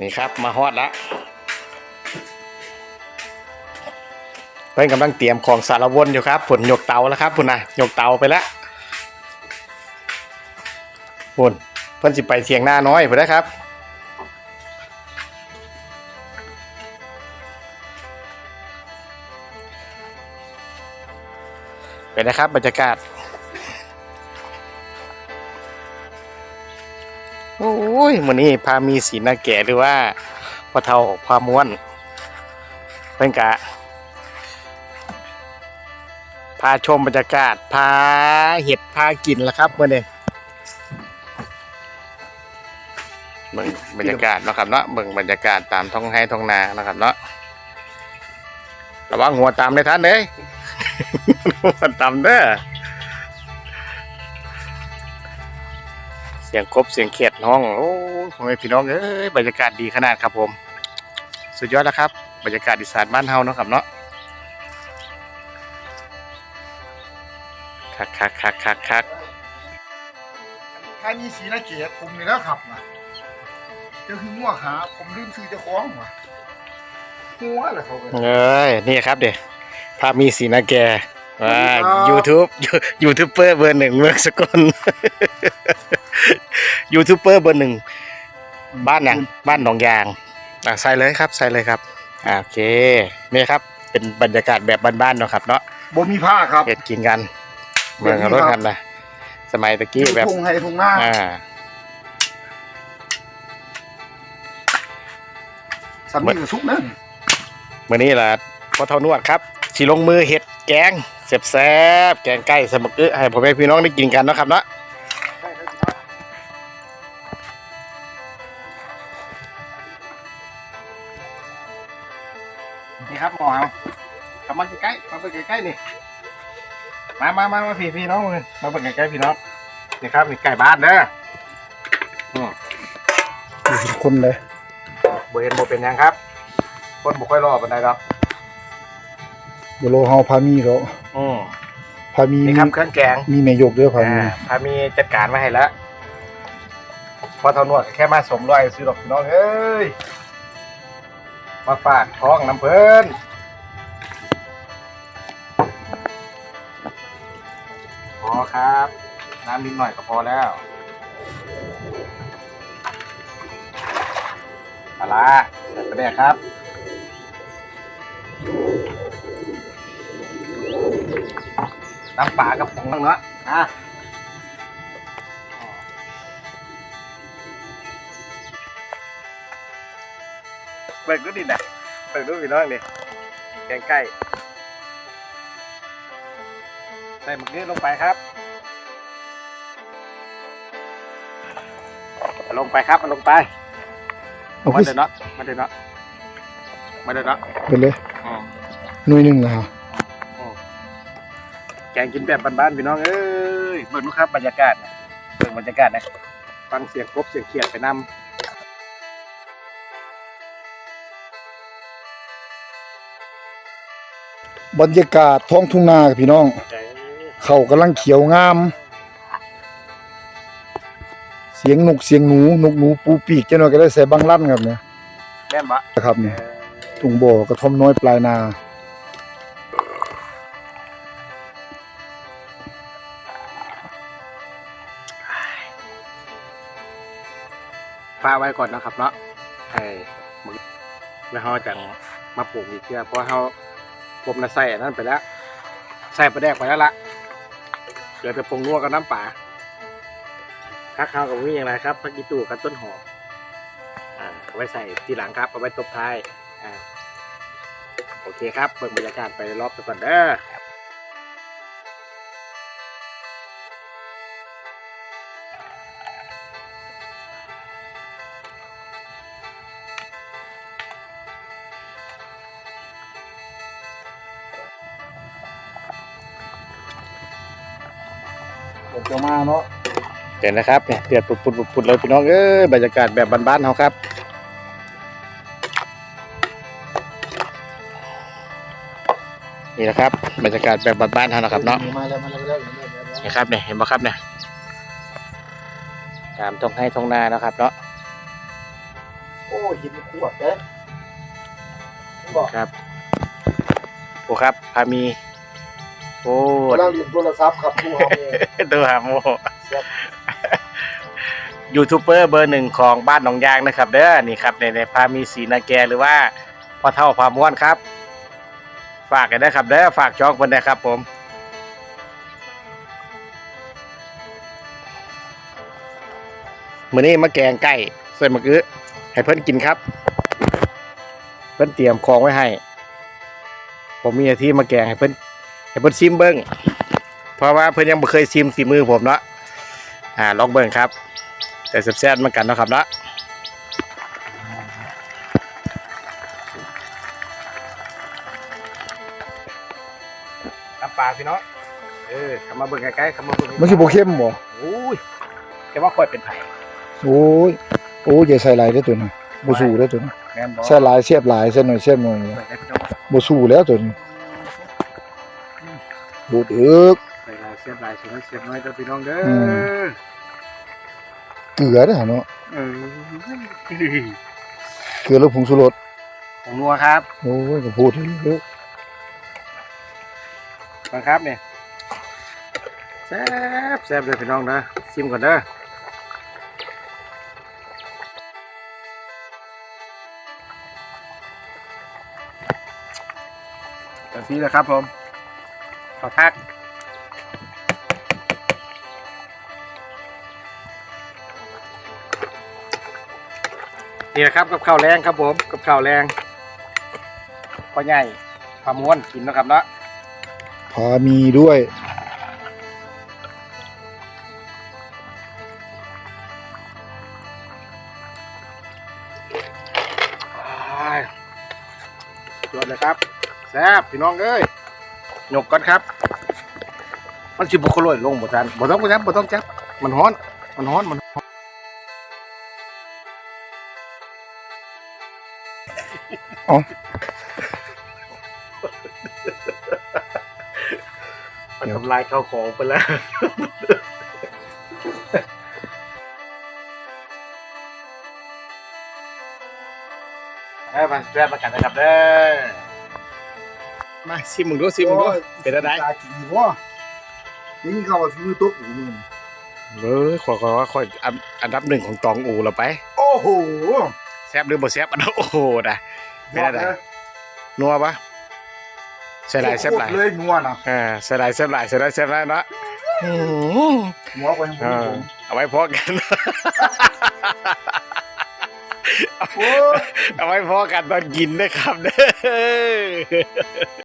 นี่ครับมาฮอดแล้วเพิ่นกำลังเตรียมของสารวนอยู่ครับผลยกเตาแล้วครับพุ่นนะยกเตาไปแล้วพุ่นเพิ่นสิไปเทียงหน้าน้อยพุ่นนะครับเป็นนะครับบรรยากาศ ยมื้อนี้พามีสีนาแก่หรือว่าพ่อเฒ่าพาม้วนเพิ่นกะ พาชมบรรยากาศ พาเห็ดพากินละครับมื้อนี้เบิ่งบรรยากาศนะครับเนาะเบิ่งบรรยากาศตามท้องไร่ท้องนานะครับเนาะระวังหัวตามเลยท่านเด้ยหัวตามเด้อ สียงกบเสียงเขียดน้องโอ้ยพ่อแม่พี่น้องเอ้ยบรรยากาศดีขนาดครับผม สุดยอดแล้วครับ บรรยากาศอีสานบ้านเฮาเนาะครับเนาะคักคักคักคักคักถ้ามีสีนาเกียรติผมนี่แล้วขับนะเจ้าคืองัวขาผมลืมซื้อเจ้าของว่ะหัวอะไรเขากันเอ้ยนี่ครับเดี๋ยวภาพมีสีนาแกว่าสวัสดีครับ YouTube ยูทูบเบอร์เบอร์หนึ่งเมืองสกล ยูทูบเบอร์เบอร์หนึ่งบ้านเนี่ยบ้านหนองยางอะใส่เลยครับใส่เลยครับอะโอเคนี่ครับ เป็นบรรยากาศแบบบ้านๆเนาะครับเนาะบ่มีผ้าครับเห็ดกินกันเมืองรถกันนะสมัยตะกี้แบบทุ่งให้ทุ่งหน้าอ่าสามีกับซุกนั่นเมื่อนี้ล่ะพ่อเท่านวดครับสีลงมือเห็ดแกงแซ่บๆแกงไก่สมกอึให้พ่อแม่พี่น้องได้กินกันเนาะครับเนาะ นี่ครับหมอเอากลับมาใกล้ๆมาเปิดใกล้ๆนี่มามามามาพี่พี่น้องเลยมาเปิดใกล้ๆพี่น้องนี่ครับนี่ไก่บ้านเด้ออืมคนเลยบ่เห็นบ่เป็นหยังครับ คนบ่ค่อยรอปานใดดอกบ่โลเฮาพามีเขาอืมพามีนี่ครับเครื่องแกงมีแม่ยกเด้อพามีอ่าพามีจัดการมาให้แล้วพอเท่านวดก็แค่มาสมรอยซื้อดอกพี่น้องเอ้ย มาฝากท้องน้ำเพิ่นพอครับ น้ำนิดหน่อยก็พอแล้วปลาใส่ไปแดกครับน้ำปลากับผงเนาะอะ เบิกดูดินะเบิกดูพี่น้องดิแกงไก่ใส่หมึกนี้ลงไปครับเอาลงไปครับเอาลงไปเอามาขึ้นเดินเนาะมาเดินเนาะมาเดินเนาะไปเลยอืมหน่วยหนึงนะฮะแกงกินแบบบ้านๆพี่น้องเอ้ยเบิ่งดูครับบรรยากาศนะเบิ่งบรรยากาศนะฟังเสียงกบเสียงเขียดไปน บรรยากาศท้องทุ่งนาครับพี่น้องำเขากำลังเขียวงาม เสียงนกเสียงหนูนกหนูปูปีกเจ้าหน่อยก็ได้ใส่บังลั่นครับเนี่ยแม่นบะนะครับเนี่ยทุ่งบ่อกระท่อมน้อยปลายนา ฟ้าไว้ก่อนนะครับเนาะให้มึงแล้วเราจังมาปลูกอีกเทื่อเพราะเรา ผมนะใส่อันนั้นไปแล้ว ใส่ปลาแดกไปแล้วล่ะเดี๋ยวไปรุงนัวกับน้ำป่าพักข้าวกับมีอย่างไรครับพักกีตูกับต้นหอมอ่าเอาไว้ใส่ทีหลังครับเอาไว้ตบท้ายอ่าโอเคครับเบิ่งบรรยากาศไปรอบสักก่อนเด้อ เดี๋ยวจะมาเนาะเดี๋ยวนะครับเนี่ยเดือดปุดปุดปุดปุดเลยพี่น้องเอ้ยบรรยากาศแบบบ้านๆเขาครับนี่นะครับบรรยากาศแบบบ้านๆเขานะครับเนาะมาแล้วมาแล้วมาแล้วมาแล้วมาแล้วนี่ครับเนี่ยเห็นปะครับเนี่ยตามทงให้ทงนานะครับเนาะโอ้หินขวดเด้บอกครับโอ้ครับพามี โอ้กำลังเรียนโทรศัพท์ครับผู้เฮาเนี่ยดูหาโมยูทูบเบอร์เบอร์หนึ่งของบ้านหนองยางนะครับเด้อนี่ครับในในพามีสีนาแกหรือว่าพ่อเท่าพาม้วนครับ ฝากกันนะครับเด้อฝากจองคนนะครับผม มื้อนี้มาแกงไก่ใส่มะกึให้เพิ่อนกินครับ เพิ่อนเตรียมของไว้ให้ ผมมีหน้าที่มาแกงให้เพิ่อน ให้เพิ่นซิมเบิ้งเพราะว่าเพิ่นยังบ่เคยซิมฝีมือผมเนาะอ่าลองเบิ้งครับ แต่แซ่บๆเหมือนกันเนาะครับเนาะน้ำปลาพี่น้องเออเข้ามาเบิ่งใกล้ๆเข้ามาเบิ่งมันสิบ่เข้มบ่โอ้ยแต่ว่าค่อยเป็นไผ่โอ้ยโอ้ยอย่าใส่หลายเด้อตัวนี้บ่สู้เด้อตัวนี้แม่นบ่ใส่หลายเสียบหลายใส่หน่อยเสียบหน่อยเปิดได้พี่น้องบ่สู้แล้วตัวนี้ บูดอึกใส่ลายเสียบลายเสียบน้อยเสียบน้อยเด้อพี่น้องเด้ออืเกลือเด้อเนาะเออเกลือแล้วผงชูรสผงนัวครับโอ้ยก็พูดเด้อบังครับเนี่ยแซ่บแซ่บเลยพี่น้องนะชิมก่อนเด้อแบบนี้เลยครับผม ขอทักนี่นะครับกับข้าวแรงครับผมกับข้าวแรงพ่อใหญ่พาม้วนกินเนาะครับเนาะพามีด้วยอ้ายยอดเลยครับ แซ่บพี่น้องเอ้ยห ยกก่อนครับ มันสิบ่คลอยลงบ่ทันบ่ต้องบ่จับบ่ต้องจับ มันฮ้อน มันฮ้อน มันฮ้อนมันทำลายข้าวของไปแล้วเอ้ยมาแซ่บมากันนะครับเด้อ มาชิมมึงดูชิมมึงดูเป็นอะไรตากินบ่กินข้าวซื้อโต๊ะอูมื้อนี้เออขอขอว่าขออันอันดับหนึ่งของตองอูเราไป โอ้โหแซบหรือบ่แซบอันนั้นโอ้โหนะไม่ได้ยอนะนัวปะใส่หลายแซบหลายโคตรเลยนัวน่ะอ่าใส่หลายแซบหลายใส่หลายแซบหลายเนาะอืมหัวไปให้ผมอ่าเอาไว้พอกันโอ้ยเอาไว้พอกันตอนกินนะครับเด้อ